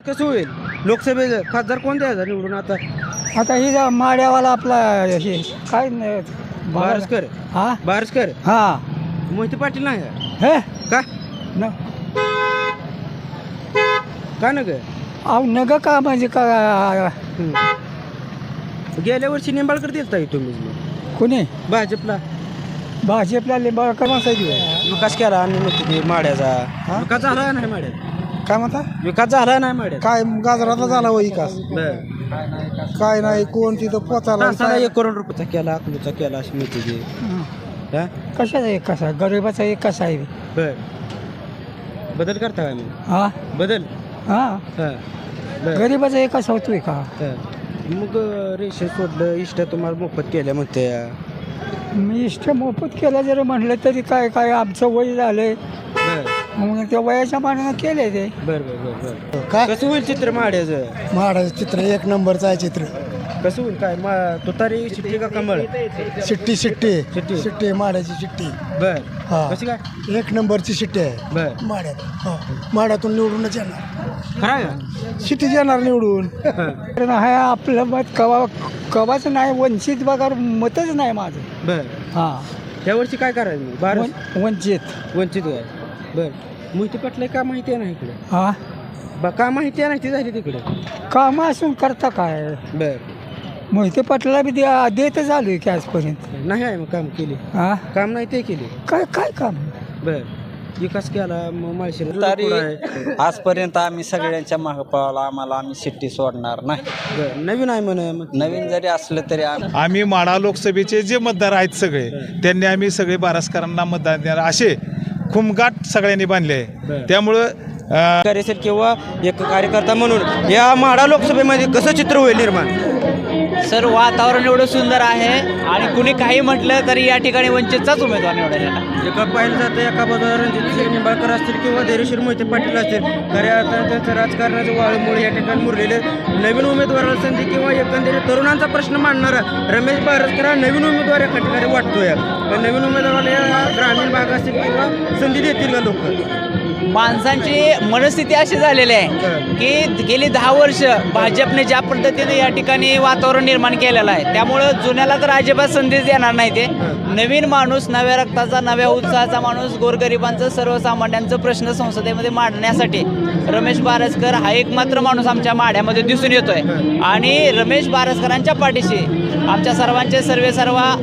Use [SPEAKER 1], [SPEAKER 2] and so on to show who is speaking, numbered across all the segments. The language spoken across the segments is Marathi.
[SPEAKER 1] कसं होईल? लोकसभेचं खासदार कोण द्यायचा निवडून आता?
[SPEAKER 2] आता ही जा माड्यावाला आपला हे काय न-
[SPEAKER 1] बारसकर.
[SPEAKER 2] हा?
[SPEAKER 1] बारसकर?
[SPEAKER 2] हा.
[SPEAKER 1] मोहिते पाटील नाही का?
[SPEAKER 2] हे?
[SPEAKER 1] का?
[SPEAKER 2] न.
[SPEAKER 1] का न ग?
[SPEAKER 2] अहो नग का म्हणजे का
[SPEAKER 1] हम्म. गेल्या वर्षी निंबाळकर दिलता की तुम्ही
[SPEAKER 2] कोणी?
[SPEAKER 1] भाजपला.
[SPEAKER 2] भाजपला लिंबाळकर माणसाची
[SPEAKER 1] विकास केला आणि ते माड्याचा. विकास झाला नाही माड्यात
[SPEAKER 2] काय म्हणता?
[SPEAKER 1] विकास झाला नाही माड्यात
[SPEAKER 2] काय गाजराचा झाला विकास?
[SPEAKER 1] बर.
[SPEAKER 2] काय नाही कोण तिथं पोचायला
[SPEAKER 1] तासाला एक करोड रुपयाचा केला अकलूचा केला अशी मिळते ते. हा.
[SPEAKER 2] कशाचा एक कसा गरीबाचा एक कसा आहे.
[SPEAKER 1] बर. बदल करता का मी
[SPEAKER 2] हा?
[SPEAKER 1] बदल?
[SPEAKER 2] हा.
[SPEAKER 1] हा. बर.
[SPEAKER 2] गरीबाचा एक कसा होतोय का?
[SPEAKER 1] हा. मग रेशन सोडलं इष्ट तुम्हाला मोफत केल्या म्हणते.
[SPEAKER 2] मी इष्ट मोफत केलं जरी म्हणलं तरी काय काय आमचं वय झालंय.
[SPEAKER 1] बर.
[SPEAKER 2] मग त्या वयाच्या मानानं केले ते.
[SPEAKER 1] बर बर बर बर.
[SPEAKER 2] काय?
[SPEAKER 1] कसं होईल चित्र माड्याचं?
[SPEAKER 2] महाराज चित्र एक नंबरचं आहे चित्र.
[SPEAKER 1] कसं होईल काय? मा तुतारी शिट्टी का कमळ?
[SPEAKER 2] शिट्टी शिट्टी.
[SPEAKER 1] शिट्टी.
[SPEAKER 2] शिट्टी माड्याची शिट्टी.
[SPEAKER 1] बर.
[SPEAKER 2] हा.
[SPEAKER 1] कशी काय?
[SPEAKER 2] एक नंबरची शिट्टी आहे.
[SPEAKER 1] बर.
[SPEAKER 2] माड्यात. हो. माड्यातून निवडूनच येणार.
[SPEAKER 1] खरं आहे का?
[SPEAKER 2] शिट्टी येणार निवडून.
[SPEAKER 1] हा.
[SPEAKER 2] कारण हा आपलं मत कवा कवाच नाही वंचित बघा मतच नाही माझं.
[SPEAKER 1] बर.
[SPEAKER 2] हा.
[SPEAKER 1] या वर्षी काय करायचं? बारा
[SPEAKER 2] वन- वंचित.
[SPEAKER 1] वंचित आहे बर. मोहिते पाटला का माहिती आहे ना इकडे?
[SPEAKER 2] हा?
[SPEAKER 1] बा का माहिती आहे ना ती झाली तिकडे?
[SPEAKER 2] काम असून करता काय?
[SPEAKER 1] बर.
[SPEAKER 2] मोहिते पाटला बी द्या देतच आलोय की आजपर्यंत.
[SPEAKER 1] नाही आहे मग काम केली.
[SPEAKER 2] हा?
[SPEAKER 1] काम नाही ते केली.
[SPEAKER 2] काय काय काम?
[SPEAKER 1] बर. विकास केला मग माळशेला
[SPEAKER 3] तरी
[SPEAKER 1] पुढं आहे.
[SPEAKER 3] आजपर्यंत आम्ही सगळ्यांच्या मागं पळाला आम्हाला आम्ही शिट्टी सोडणार नाही.
[SPEAKER 1] बर. नवीन आहे म्हणे मग.
[SPEAKER 3] नवीन जरी असलं तरी आम्ही
[SPEAKER 4] आम्ही माढा लोकसभेचे जे मतदार आहेत सगळे त्यांनी आम्ही सगळे बारसकरांना मतदान देणार. असे खुमगाट सगळ्यांनी बांधले आहे. त्यामुळं अं,
[SPEAKER 1] कार्य असेल किंवा एक कार्यकर्ता म्हणून या माढा लोकसभेमध्ये कसं चित्र होईल निर्माण
[SPEAKER 5] सर वातावरण एवढं सुंदर आहे आणि कुणी काही म्हटलं तरी या ठिकाणी वंचितचाच उमेदवार निवडायला
[SPEAKER 1] एका पाहिलं जातं एका बाजूला रणजित निंबाळकर असतील किंवा धैर्यशीर मोहिते पाटील असतील. खऱ्या अर्थानं त्यांचं राजकारणाचं वाळूमुळे या ठिकाणी मुरलेले नवीन उमेदवाराला संधी किंवा एकंदरीत तरुणांचा प्रश्न मांडणारा रमेश बारसकर हा नवीन उमेदवार एका ठिकाणी वाटतोय. पण नवीन उमेदवाराला या ग्रामीण भाग असतील किंवा संधी देतील का लोक.
[SPEAKER 5] माणसांची मनस्थिती अशी झालेली आहे की गेली दहा वर्ष भाजपने ज्या पद्धतीने या ठिकाणी वातावरण निर्माण केलेलं आहे त्यामुळं जुन्याला तर अजिबात संधीच देणार नाही ते. नवीन माणूस नव्या रक्ताचा नव्या उत्साहाचा माणूस गोरगरिबांचं सर्वसामान्यांचं प्रश्न संसदेमध्ये मांडण्यासाठी रमेश बारसकर हा एक मात्र माणूस आमच्या माढ्यामध्ये दिसून येतोय. आणि रमेश बारसकरांच्या पाठीशी आमच्या सर्वांचे सर्वे सर्वा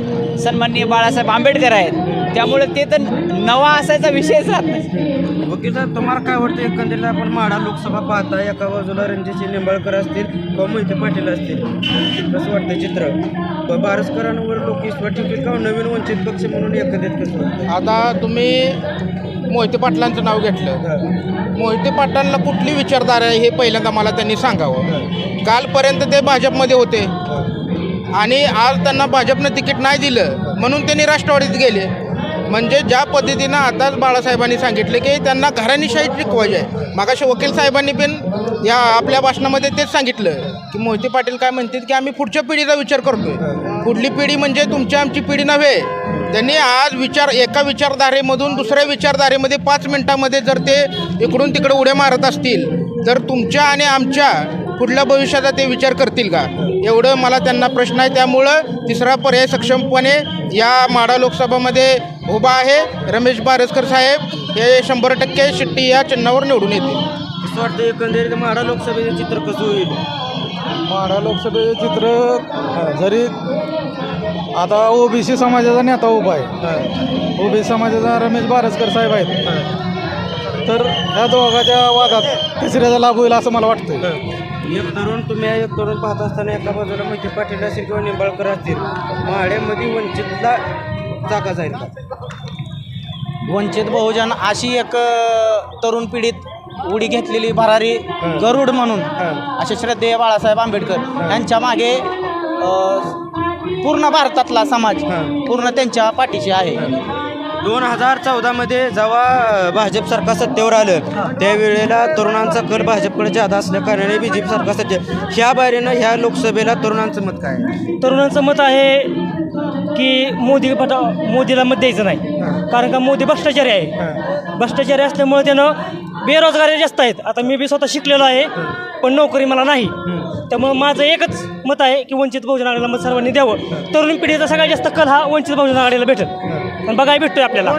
[SPEAKER 5] सन्माननीय बाळासाहेब आंबेडकर आहेत. त्यामुळे ते तर नवा असायचा विषयच राहत नाही.
[SPEAKER 1] वकील साहेब तुम्हाला काय वाटतं? एकंदरीत आपण माढा लोकसभा पाहता एका बाजूला रणजित निंबाळकर असतील किंवा मोहिते पाटील असतील. कसं वाटतं चित्र? ब- बारसकरांवर लोक विश्वास ठेवतील का? नवीन वंचित पक्ष म्हणून एकंदरीत कसं वाटतं?
[SPEAKER 6] आता तुम्ही मोहिते पाटलांचं नाव घेतलं. मोहिते पाटलांना कुठली विचारधारा आहे हे पहिल्यांदा मला त्यांनी सांगावं. कालपर्यंत ते भाजपमध्ये होते. आणि आज त्यांना भाजपनं तिकीट नाही दिलं म्हणून त्यांनी राष्ट्रवादीत गेले. म्हणजे ज्या पद्धतीनं आताच बाळासाहेबांनी सांगितले की त्यांना घराणीशाही टिकवायची आहे. मागाशी वकील साहेबांनी पण या आपल्या भाषणामध्ये तेच सांगितलं की मोहिते पाटील काय म्हणतील की आम्ही पुढच्या पिढीचा विचार करतोय. पुढली पिढी म्हणजे तुमची आमची पिढी नव्हे. त्यांनी आज विचार एका विचारधारेमधून दुसऱ्या विचारधारेमध्ये पाच मिनटामध्ये जर ते इकडून तिकडे उड्या मारत असतील तर तुमच्या आणि आमच्या पुढल्या भविष्याचा ते विचार करतील का? एवढं मला त्यांना प्रश्न आहे. त्यामुळं तिसरा पर्याय सक्षमपणे या माडा लोकसभामध्ये उभा आहे रमेश बारसकर साहेब. हे शंभर टक्के शिट्टी या चिन्हावर निवडून येतील.
[SPEAKER 1] कसं वाटतं एकंदरीत माढा लोकसभेचं चित्र कसं होईल?
[SPEAKER 7] माढा लोकसभेचे चित्र जरी आता ओबीसी समाजाचा नेता उभा आहे. ओबीसी समाजाचा रमेश बारसकर साहेब आहेत. तर ह्या दोघांच्या वादात तिसऱ्याचा लाभ होईल असं मला वाटतं
[SPEAKER 1] एक तरुण तुम्ही एक तरुण पाहत असताना एका बाजूला मोहिते पाटील असतील किंवा निंबाळकर असतील. माड्यामध्ये वंचितला जागा जाईल का
[SPEAKER 3] वंचित बहुजन अशी एक तरुण पिढीत उडी घेतलेली भरारी गरुड म्हणून असे श्रद्धेय बाळासाहेब आंबेडकर यांच्या मागे पूर्ण भारतातला समाज पूर्ण त्यांच्या पाठीशी आहे.
[SPEAKER 1] दोन हजार चौदामध्ये जेव्हा भाजप सरकार सत्तेवर आलं त्यावेळेला तरुणांचा कल भाजपकडे जादा असल्या कारणाने बी जे पी सरकार सत्ते ह्या बारीनं ह्या लोकसभेला तरुणांचं मत काय? आहे?
[SPEAKER 8] तरुणांचं मत आहे की मोदी पटा मोदीला मत द्यायचं नाही. कारण का मोदी भ्रष्टाचारी आहे. भ्रष्टाचारी असल्यामुळे त्यानं
[SPEAKER 9] बेरोजगारी जास्त आहेत. आता मी बी स्वतः शिकलेलो आहे पण नोकरी मला नाही. त्यामुळं माझं एकच मत आहे की वंचित बहुजन आघाडीला मत सर्वांनी द्यावं. तरुण पिढीचा सगळ्यात जास्त कल हा वंचित बहुजन आघाडीला भेटेल. पण बघायला भेटतोय आपल्याला.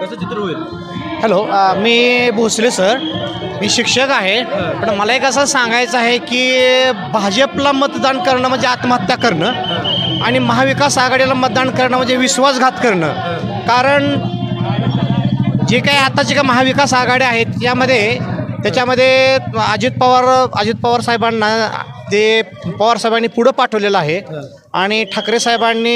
[SPEAKER 1] कसं चित्र होईल?
[SPEAKER 10] हॅलो मी भोसले सर. मी शिक्षक आहे पण मला एक असं सांगायचं आहे की भाजपला मतदान करणं म्हणजे आत्महत्या करणं. आणि महाविकास आघाडीला मतदान करणं म्हणजे विश्वासघात करणं. कारण जे काही आताचे का महाविकास आघाड्या आहेत यामध्ये त्याच्यामध्ये अजित पवार अजित पवार साहेबांना ते पवार साहेबांनी पुढं पाठवलेलं आहे आणि ठाकरे साहेबांनी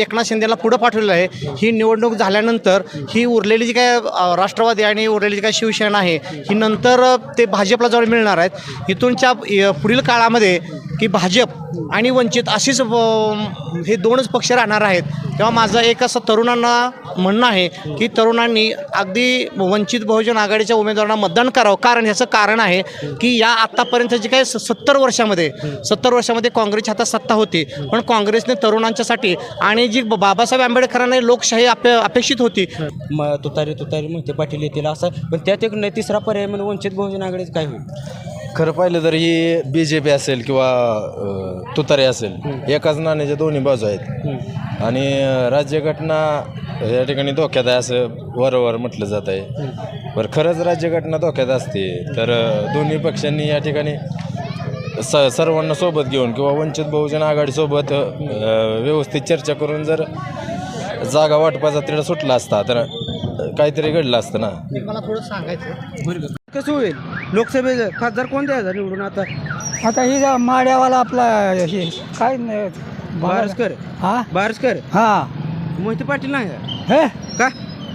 [SPEAKER 10] एकनाथ शिंदेला पुढं पाठवलेलं आहे. ही निवडणूक झाल्यानंतर ही उरलेली जी काय राष्ट्रवादी आणि उरलेली जी काय शिवसेना आहे ही नंतर ते भाजपला जवळ मिळणार आहेत. इथूनच्या पुढील काळामध्ये की भाजप आणि वंचित अशीच हे दोनच पक्ष राहणार आहेत. तेव्हा माझं एक असं तरुणांना म्हणणं आहे की तरुणांनी अगदी वंचित बहुजन आघाडीच्या उमेदवारांना मतदान करावं. कारण ह्याचं कारण आहे की या आत्तापर्यंत जे काही सत्तर वर्षामध्ये सत्तर वर्षामध्ये काँग्रेसची हातात सत्ता होती. पण काँग्रेसने तरुणांच्यासाठी आणि जी बाबासाहेब आंबेडकरांना लोकशाही अपे अपेक्षित होती.
[SPEAKER 1] म तुतारी तुतारी मोहिते पाटील येतील असं. पण त्यात एक नाही तिसरा पर्याय म्हणून वंचित बहुजन आघाडीचं काय होईल?
[SPEAKER 11] खरं पाहिलं तर ही बी जे पी असेल किंवा तुतारी असेल एकाच नाण्याच्या दोन्ही बाजू आहेत. आणि राज्यघटना या ठिकाणी धोक्यात आहे असं वरवर म्हटलं जात आहे. बरं खरंच राज्यघटना धोक्यात असते तर दोन्ही पक्षांनी या ठिकाणी स सर्वांना सोबत घेऊन किंवा वंचित बहुजन आघाडीसोबत व्यवस्थित चर्चा करून जर जागा वाटपाचा तिला सुटला असता तर काहीतरी घडलं असतं ना?
[SPEAKER 10] मला थोडं सांगायचं
[SPEAKER 1] कसं होईल? लोकसभेचं खासदार कोण द्यायचा निवडून आता?
[SPEAKER 2] आता ही जा माड्यावाला आपला हे काय न-
[SPEAKER 1] बारसकर
[SPEAKER 2] हा?
[SPEAKER 1] बारसकर
[SPEAKER 2] हा.
[SPEAKER 1] मोहिते पाटील नाही का?
[SPEAKER 2] हे?
[SPEAKER 1] का?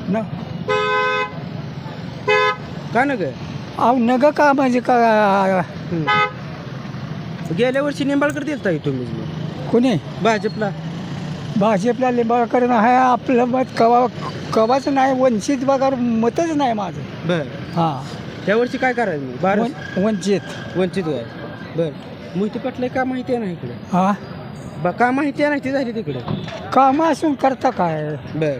[SPEAKER 2] न.
[SPEAKER 1] का न ग
[SPEAKER 2] अहो नग का म्हणजे का
[SPEAKER 1] गेल्या वर्षी निंबाळकर दिलता की तुम्ही
[SPEAKER 2] कोणी?
[SPEAKER 1] भाजपला.
[SPEAKER 2] भाजपला लिंबाळकर आहे आपलं मत कवा कवाच नाही वंचित बघा मतच नाही माझं.
[SPEAKER 1] बर.
[SPEAKER 2] हा.
[SPEAKER 1] त्या वर्षी काय करायचं
[SPEAKER 2] वन- वंचित.
[SPEAKER 1] वंचित काय बर. मोहिते पाटला का माहिती आहे ना इकडे?
[SPEAKER 2] हा?
[SPEAKER 1] बा का माहिती आहे ना ती झाली तिकडे?
[SPEAKER 2] काम असून करता काय?
[SPEAKER 1] बर.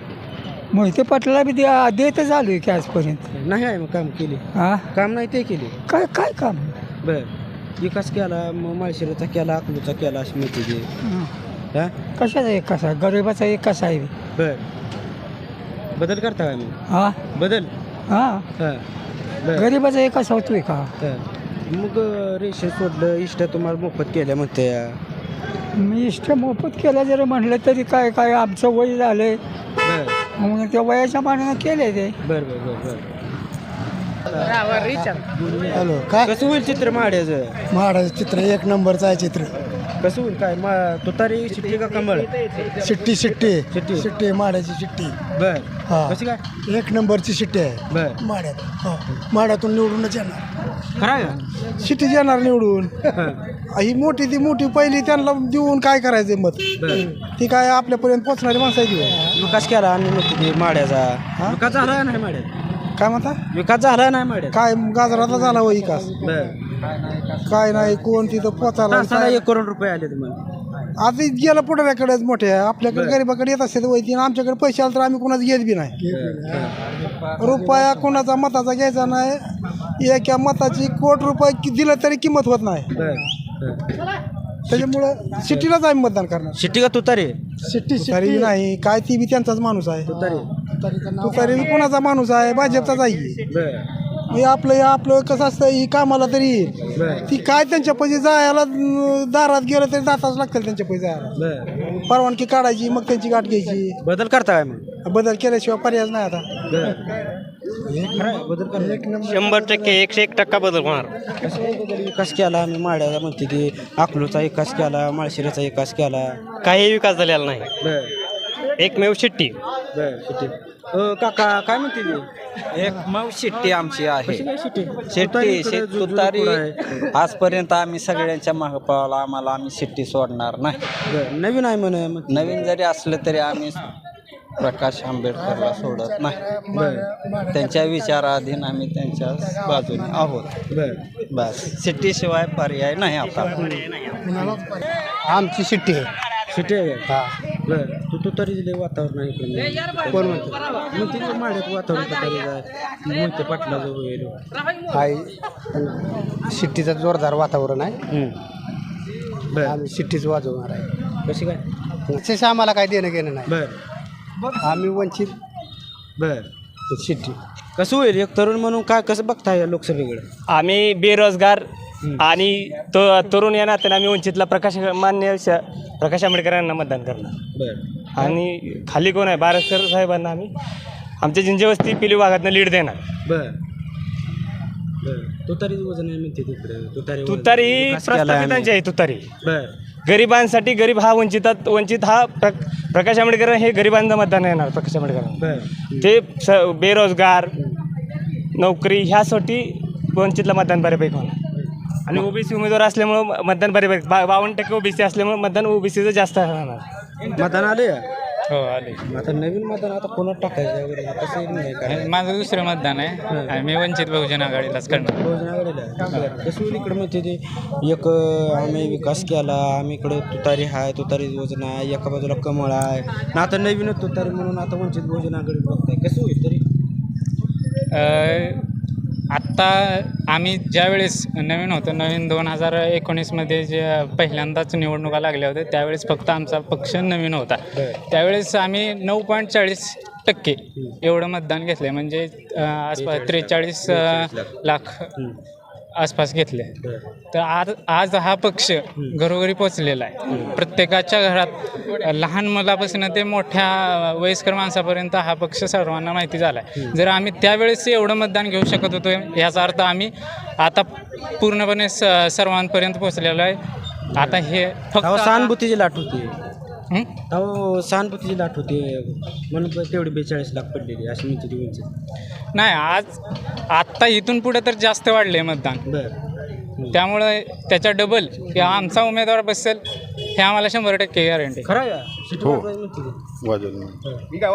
[SPEAKER 2] मोहिते पाटला बी दे देतच आलोय की आजपर्यंत.
[SPEAKER 1] नाही आहे मग काम केले.
[SPEAKER 2] हा?
[SPEAKER 1] काम नाही ते केले.
[SPEAKER 2] काय काय काम?
[SPEAKER 1] बर. विकास केला मग माळशिराचा केला अकलूचा केला अशी माहिती दे
[SPEAKER 2] हा. कशाचा एक कसा गरिबाचा एक कसा आहे.
[SPEAKER 1] बर. बदल करता काय मग
[SPEAKER 2] हा.
[SPEAKER 1] बदल?
[SPEAKER 2] हा.
[SPEAKER 1] हा. बर.
[SPEAKER 2] गरिबाचा एक कसा होतोय का?
[SPEAKER 1] हा. मग रेशन सोडलं इष्ट तुम्हाला मोफत केल्या म्हणते
[SPEAKER 2] मी इष्ट मोफत केलं जरी म्हणलं तरी काय काय आमचं वय झालंय.
[SPEAKER 1] बर.
[SPEAKER 2] मग त्या वयाच्या मानानं केले ते.
[SPEAKER 1] बर बर बर बर.
[SPEAKER 12] हॅलो काय?
[SPEAKER 1] कसं होईल चित्र माड्याचं?
[SPEAKER 12] महाराज चित्र एक नंबरचं आहे चित्र.
[SPEAKER 1] कसं होईल काय? मा तुतारी शिट्टी का कमळ
[SPEAKER 12] शिट्टी शिट्टी.
[SPEAKER 1] शिट्टी.
[SPEAKER 12] शिट्टी माड्याची शिट्टी.
[SPEAKER 1] बर.
[SPEAKER 12] हा.
[SPEAKER 1] कशी काय?
[SPEAKER 12] एक नंबरची शिट्टी आहे.
[SPEAKER 1] बर.
[SPEAKER 12] माड्यात. हो. माड्यातून निवडूनच येणार.
[SPEAKER 1] खरा का
[SPEAKER 12] शिट्टी येणार निवडून. ही. मोठी ती मोठी पहिली त्यांना देऊन काय करायचं मत? ती काय आपल्यापर्यंत पोचणारी माणसं आहे ती.
[SPEAKER 1] विकास केला आणि ते माड्याचा. विकास झाला नाही माड्यात?
[SPEAKER 12] काय म्हणता?
[SPEAKER 1] विकास झाला नाही माड्यात
[SPEAKER 12] काय गाजराचा झाला हो विकास?
[SPEAKER 1] बर.
[SPEAKER 12] काय नाही कोण तिथं पोचायला
[SPEAKER 1] तासाला एक करोड रुपये आले तुम्हाला
[SPEAKER 12] आता गेलं पुढाऱ्याकडेच मोठे. आपल्याकडे गरीबाकडे येत असते वैती आमच्याकडे पैसे आले तर आम्ही कुणाच घेत बी नाही. रुपया कोणाचा मताचा घ्यायचा नाही. एका मताची कोट रुपये कि- दिलं तरी किंमत होत नाही.
[SPEAKER 1] बर
[SPEAKER 12] त्याच्यामुळं सिटीलाच आम्ही मतदान करणार.
[SPEAKER 1] शिट्टी का तुतारी?
[SPEAKER 12] सिटी नाही. काय ती बी त्यांचाच माणूस आहे.
[SPEAKER 1] तुतारी.
[SPEAKER 12] तू तरी कोणाचा माणूस आहे? भाजपचाच आहे.
[SPEAKER 1] बर
[SPEAKER 12] हे आपलं हे आपलं कसं असतं? ही कामाला तरी येईल.
[SPEAKER 1] बर.
[SPEAKER 12] ती काय त्यांच्या पैसे जायला अं, दारात गेलं तरी दाताच लागतील त्यांच्या पैसे जायला.
[SPEAKER 1] बर.
[SPEAKER 12] परवानगी काढायची मग त्यांची गाठ घ्यायची.
[SPEAKER 1] बदल करता काय मग?
[SPEAKER 12] बदल केल्याशिवाय पर्याय नाही आता.
[SPEAKER 1] बदल
[SPEAKER 9] शंभर टक्के एकशे एक टक्का बदल होणार.
[SPEAKER 1] विकास केला आम्ही माड्याला म्हणते की अकलूचा विकास केला माळशिराचा विकास केला.
[SPEAKER 9] काही विकास झालेला नाही.
[SPEAKER 1] बर.
[SPEAKER 9] एकमेव शिट्टी.
[SPEAKER 1] बर शिट्टी. अ, काका काय म्हणते ती?
[SPEAKER 13] एक मग शिट्टी आमची आहे.
[SPEAKER 1] शिट्टी?
[SPEAKER 13] शेत तुतारी. आजपर्यंत आम्ही सगळ्यांच्या मागं पावला आम्हाला आम्ही शिट्टी सोडणार नाही.
[SPEAKER 1] नवीन आहे म्हणे मग
[SPEAKER 13] नवीन जरी असलं तरी आम्ही प्रकाश आंबेडकरला सोडत नाही.
[SPEAKER 1] बर.
[SPEAKER 13] त्यांच्या विचाराधीन आम्ही त्यांच्या बाजूने आहोत.
[SPEAKER 1] बर.
[SPEAKER 13] बस. शिट्टीशिवाय पर्याय नाही आता.
[SPEAKER 12] आमची शिट्टी आहे.
[SPEAKER 1] शिट्टी आहे? बर. तू तू तरी लय वातावरण आहे इकडे कोण म्हणतो? मग तिथे माड्यात वातावरण आहे मोहिते पाटलाचं वगैरे
[SPEAKER 2] आहे शिट्टीचं जोरदार वातावरण आहे.
[SPEAKER 1] बर.
[SPEAKER 2] आम्ही शिट्टीच वाजवणार आहे.
[SPEAKER 1] कशी काय?
[SPEAKER 2] त्याच्याशी आम्हाला काय देणं घेणं नाही.
[SPEAKER 1] बर.
[SPEAKER 2] आम्ही वंचित.
[SPEAKER 1] बर.
[SPEAKER 2] शिट्टी.
[SPEAKER 1] कसं होईल? एक तरुण म्हणून काय कसं बघताय या लोकसभेकडे?
[SPEAKER 9] आम्ही बेरोजगार आणि तो तरुण या नात्याने आम्ही वंचितला प्रकाश मान्य श- प्रकाश आंबेडकर यांना मतदान करणार.
[SPEAKER 1] बर.
[SPEAKER 9] आणि खाली कोण आहे? बारसकर साहेबांना आम्ही. आमच्या जिंजेवस्ती पिली भागातनं लीड देणार.
[SPEAKER 1] बर. बर. तुतारी वजन आहे म्हणते तिकडे. तुतारी वजन.
[SPEAKER 9] तुतारी
[SPEAKER 1] विकास केलाय
[SPEAKER 9] प्रस्थापितांची आहे तुतारी.
[SPEAKER 1] बर.
[SPEAKER 9] गरिबांसाठी गरीब हा वंचितात वंचित हा प्र प्रकाश आंबेडकर हे गरिबांचं मतदान येणार प्रकाश आंबेडकर
[SPEAKER 1] बर.
[SPEAKER 9] ते स बेरोजगार नोकरी ह्यासाठी वंचितला मतदान बऱ्यापैकी होणार. आणि ओबीसी उमेदवार असल्यामुळं मतदान बऱ्यापैकी बा बावन्न टक्के ओबीसी असल्यामुळे मतदान ओबीसीचं जास्त राहणार.
[SPEAKER 1] मतदान आले
[SPEAKER 14] हो आले
[SPEAKER 1] आता नवीन मतदान आता कोणाला टाकायचं वगैरे? कसं नाही काय.
[SPEAKER 14] माझं दुसरं मतदान आहे. आणि मी वंचित बहुजन आघाडीलाच करणार.
[SPEAKER 1] योजनाकडे कसं होईल इकडं म्हणते ते? एक आम्ही विकास केला. आम्ही इकडं तुतारी आहे तुतारी योजना आहे. एका बाजूला कमळ आहे. ना आता नवीन तुतारी म्हणून आता वंचित बहुजन आघाडी बघताय. कसं होईल तरी?
[SPEAKER 14] आत्ता आम्ही ज्यावेळेस नवीन होतो नवीन दोन हजार एकोणीसमध्ये जे पहिल्यांदाच निवडणुका लागल्या होत्या त्यावेळेस फक्त आमचा पक्ष नवीन होता. त्यावेळेस आम्ही नऊ पॉईंट चाळीस टक्के एवढं मतदान घेतलं म्हणजे आसपास त्रेचाळीस लाख. आसपास घेतले. तर आज आज हा पक्ष घरोघरी पोचलेला आहे. प्रत्येकाच्या घरात लहान मुलापासून ते मोठ्या वयस्कर माणसापर्यंत हा पक्ष सर्वांना माहिती झाला आहे जर आम्ही त्यावेळेस एवढं मतदान घेऊ शकत होतो याचा अर्थ आम्ही आता पूर्णपणे स सर्वांपर्यंत पोचलेलो आहे. आता हे फक्त
[SPEAKER 1] सहानुभूतीची लाट होती.
[SPEAKER 14] हं?
[SPEAKER 1] तेव्हा सहानुभूतीची लाट होती. म्हणून तेवढी बेचाळीस लाख पडलेली अशी म्हणते ती वंचित
[SPEAKER 14] नाही आज आत्ता इथून पुढे तर जास्त वाढले मतदान.
[SPEAKER 1] बर.
[SPEAKER 14] त्यामुळे त्याच्या डबल किंवा आमचा उमेदवार बसेल हे आम्हाला शंभर टक्के गॅरंटी
[SPEAKER 1] खरं आहे. का सिटी म्हणते ती.
[SPEAKER 15] वाजवलं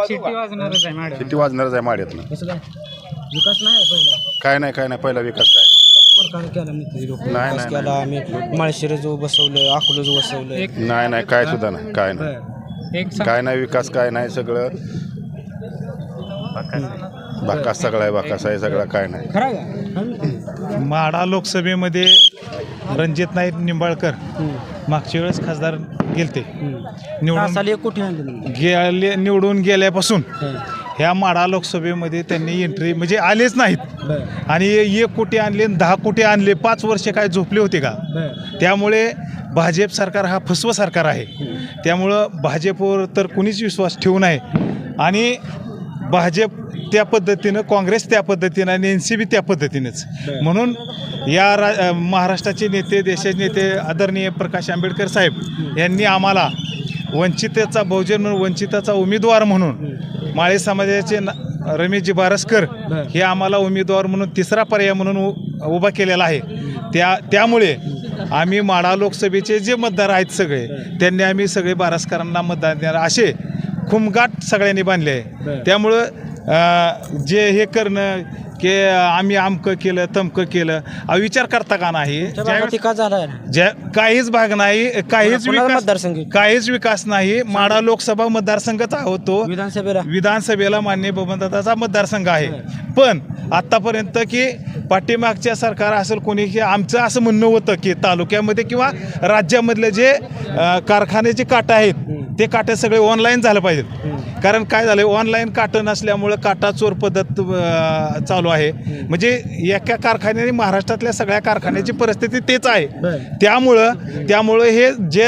[SPEAKER 14] शिट्टी वाजणारच आहे मॅडम.
[SPEAKER 15] किती वाजणारच आहे माड्यातनं.
[SPEAKER 1] कसं काय? विकास नाही आहे पहिला.
[SPEAKER 15] काय नाही काय नाही पहिला विकास काय? नाही, नाही,
[SPEAKER 1] केला आम्ही माळशिरस बसवलं अकलूज बसवलं.
[SPEAKER 14] एक
[SPEAKER 15] नाही नाही काय सुद्धा नाही काय नाही.
[SPEAKER 1] बर
[SPEAKER 14] एक सांग-
[SPEAKER 15] काय नाही विकास काय नाही सगळं. बाकास. सगळा आहे बाकास आहे सगळं काय नाही.
[SPEAKER 1] खरं आहे का?
[SPEAKER 4] माढा लोकसभेमध्ये रणजित नाईक निंबाळकर मागच्या वेळेस खासदार गेलते. निवडून
[SPEAKER 1] साली एक कोटी आणले म्हणते.
[SPEAKER 4] गेले निवडून गेल्यापासून ह्या माढा लोकसभेमध्ये त्यांनी एंट्री म्हणजे आलेच नाहीत. आणि एक कोटी आणले आणि दहा कोटी आणले. पाच वर्ष काय झोपले होते का? त्यामुळे भाजप सरकार हा फसवं सरकार आहे. त्यामुळं भाजपवर तर कुणीच विश्वास ठेवू नये. आणि भाजप त्या पद्धतीनं काँग्रेस त्या पद्धतीनं आणि एन सी बी त्या पद्धतीनंच. म्हणून या रा महाराष्ट्राचे नेते देशाचे नेते आदरणीय प्रकाश आंबेडकर साहेब यांनी आम्हाला वंचितेचा बहुजन म्हणून वंचिताचा उमेदवार म्हणून माळे समाजाचे ना- रमेशजी बारसकर हे आम्हाला उमेदवार म्हणून तिसरा पर्याय म्हणून उ- उभा केलेला आहे. त्या त्यामुळे आम्ही माढा लोकसभेचे जे मतदार आहेत सगळे त्यांनी आम्ही सगळे बारसकरांना मतदान देणार. असे खुमगाट सगळ्यांनी बांधले आहे. त्यामुळं जे हे करणं की आम्ही आमकं केलं तमकं केलं. अहो, विचार करता का नाही? ज्यावेळेस- ज्या काहीच भाग नाही काहीच विकास
[SPEAKER 1] मतदारसंघ?
[SPEAKER 4] काहीच विकास नाही. माडा लोकसभा मतदारसंघच आहोत तो.
[SPEAKER 1] विधानसभेला?
[SPEAKER 4] विधानसभेला मान्य बबनदादाचा मतदारसंघ आहे. पण आत्तापर्यंत की पाठीमागच्या सरकार असेल कोणी की आमचं असं म्हणणं होतं की तालुक्यामध्ये किंवा राज्यामधले जे अं, कारखान्याचे काटा आहेत ते काटे सगळे ऑनलाईन झालं पाहिजेत. कारण काय झालं ऑनलाईन काटं नसल्यामुळं काटा चोर पद्धत चालू आहे. म्हणजे एका कारखान्याने महाराष्ट्रातल्या सगळ्या कारखान्याची परिस्थिती तेच आहे. त्यामुळं त्यामुळं हे जे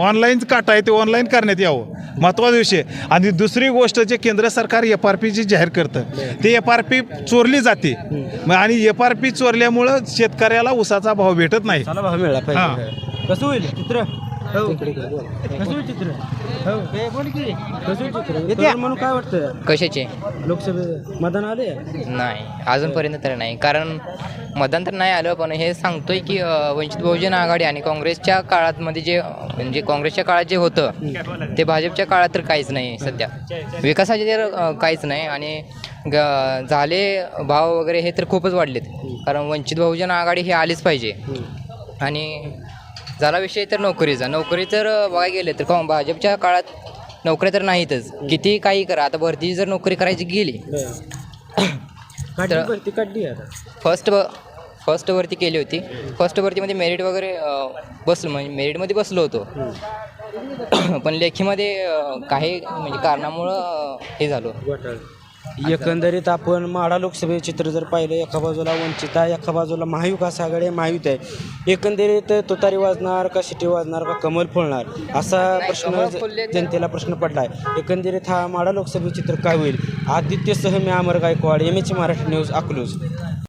[SPEAKER 4] ऑनलाईन काटा आहे ते ऑनलाईन करण्यात यावं. महत्त्वाचा विषय. आणि दुसरी गोष्ट जे केंद्र सरकार एफ आर पी जी जाहीर करतं ते एफ आर पी चोरली जाते. आणि एफ आर पी चोरल्यामुळं शेतकऱ्याला उसाचा भाव भेटत नाही.
[SPEAKER 1] कसं होईल? चित्र? हो. कसं होईल चित्र हो. हे बोल की कसं होईल चित्र येते म्हणून काय वाटतं?
[SPEAKER 16] कशाचे?
[SPEAKER 1] लोकसभे मतदान आले
[SPEAKER 16] नाही. अजूनपर्यंत तर नाही. कारण मतदान तर नाही आलं पण हे सांगतोय की अ, वंचित बहुजन आघाडी आणि काँग्रेसच्या काळात मध्ये जे म्हणजे काँग्रेसच्या काळात जे होतं ते भाजपच्या काळात तर काहीच नाही सध्या. विकासाचे तर अ, काहीच नाही आणि ग झाले भाव वगैरे हे तर खूपच वाढलेत. कारण वंचित बहुजन आघाडी हे आलीच पाहिजे. आणि झाला विषय तर नोकरीचा. नोकरी तर बघायला गेले तर का भाजपच्या काळात नोकऱ्या तर नाहीतच. किती काही करा. आता भरती जर नोकरी करायची गेली
[SPEAKER 1] काढली भरती काढली आता.
[SPEAKER 16] फर्स्ट फर्स्ट भरती केली होती. फर्स्ट भरतीमध्ये मेरिट वगैरे बसलो. म्हणजे मेरिटमध्ये बसलो होतो. पण लेखीमध्ये काही म्हणजे कारणामुळं हे झालो.
[SPEAKER 1] एकंदरीत आपण माढा लोकसभेचे चित्र जर पाहिलं एका बाजूला वंचित आहे एका बाजूला महाविकास आघाडी महायुत आहे. एकंदरीत तुतारी वाजणार का शिटी वाजणार का कमल फुलणार? असा प्रश्न जनतेला प्रश्न पडला आहे एकंदरीत हा माढा लोकसभे चित्र काय होईल? आदित्यसह मी Amar Gaikwad M H Marathi news Akluj.